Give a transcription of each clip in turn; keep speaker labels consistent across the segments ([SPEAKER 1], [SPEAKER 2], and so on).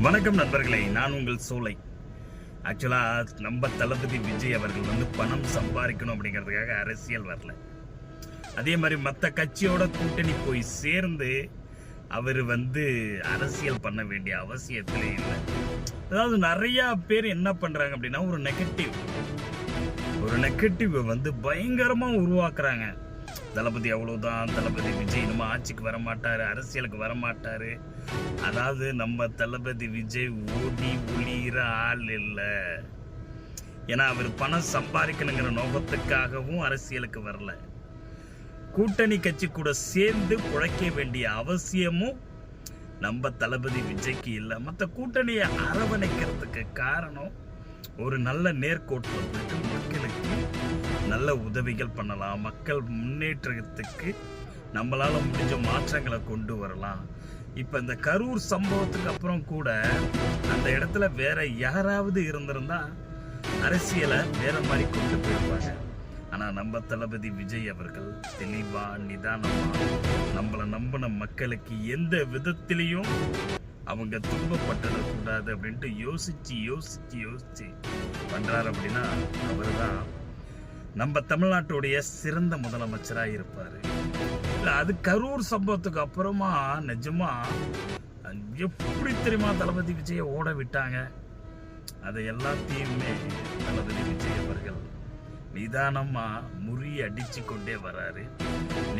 [SPEAKER 1] வணக்கம் நண்பர்களே நான் உங்கள் சோலை. ஆக்சுவலாக நம்ம தளபதி விஜய் அவர்கள் வந்து பணம் சம்பாதிக்கணும் அப்படிங்கிறதுக்காக அரசியல் வரல. அதே மாதிரி மற்ற கட்சியோட கூட்டணி போய் சேர்ந்து அவர் வந்து அரசியல் பண்ண வேண்டிய அவசியத்திலே இல்லை. அதாவது நிறைய பேர் என்ன பண்றாங்க அப்படின்னா ஒரு நெகட்டிவ் ஒரு நெகட்டிவ் வந்து பயங்கரமா உருவாக்குறாங்க. தளபதி அவ்வளோதான் தளபதி விஜய் நம்ம ஆட்சிக்கு வரமாட்டார் அரசியலுக்கு வரமாட்டார். அதாவது நம்ம தளபதி விஜய் ஓடி ஒளிகிற ஆள் இல்லை. ஏன்னா அவர் பணம் சம்பாதிக்கணுங்கிற நோக்கத்துக்காகவும் அரசியலுக்கு வரல. கூட்டணி கட்சி கூட சேர்ந்து குழைக்க வேண்டிய அவசியமும் நம்ம தளபதி விஜய்க்கு இல்லை. மற்ற கூட்டணியை அரவணைக்கிறதுக்கு காரணம் ஒரு நல்ல நேர்கோட்டில் போயிட்டு மக்களுக்கு. நல்ல உதவிகள் பண்ணலாம். மக்கள் முன்னேற்றத்துக்கு நம்மளால் முடிஞ்ச மாற்றங்களை கொண்டு வரலாம். இப்போ இந்த கரூர் சம்பவத்துக்கு அப்புறம் கூட அந்த இடத்துல வேற யாராவது இருந்திருந்தா அரசியலை வேற மாதிரி கொண்டு போயிருப்பாங்க. ஆனால் நம்ம தளபதி விஜய் அவர்கள் தெளிவா நிதானமாக நம்மளை நம்பின மக்களுக்கு எந்த விதத்திலையும் அவங்க துன்பப்பட்டுடக்கூடாது அப்படின்ட்டு யோசிச்சு யோசிச்சு யோசிச்சு பண்ணுறாரு அப்படின்னா அவர் தான் நம்ம தமிழ்நாட்டுடைய சிறந்த முதலமைச்சராக இருப்பார். இல்லை அது கரூர் சம்பவத்துக்கு அப்புறமா நிஜமா எப்படி தெரியுமா தளபதி விஜயை ஓட விட்டாங்க? அதை எல்லாத்தையுமே தளபதி விஜய் அவர்கள் நிதானமாக முறி அடித்து கொண்டே வராரு.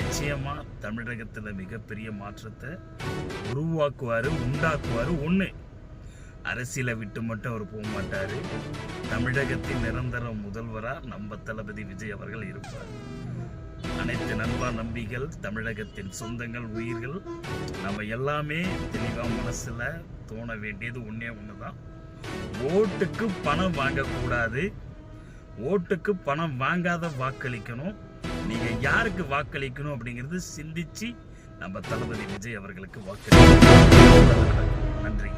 [SPEAKER 1] நிச்சயமாக தமிழகத்தில் மிகப்பெரிய மாற்றத்தை உருவாக்குவாரு உண்டாக்குவாரு ஒன்று அரசியலை விட்டு மட்டும் அவர் போக மாட்டார். தமிழகத்தின் நிரந்தர முதல்வராக நம்ம தளபதி விஜய் அவர்கள் இருப்பார். அனைத்து நண்பா நம்பிகள் தமிழகத்தின் சொந்தங்கள் உயிர்கள் நம்ம எல்லாமே தெளிவாக மனசில் தோண வேண்டியது ஒன்றே ஒன்று தான் ஓட்டுக்கு பணம் வாங்கக்கூடாது. ஓட்டுக்கு பணம் வாங்காத வாக்களிக்கணும். நீங்கள் யாருக்கு வாக்களிக்கணும் அப்படிங்கிறது சிந்திச்சு நம்ம தளபதி விஜய் அவர்களுக்கு வாக்களிக்கணும். நன்றி.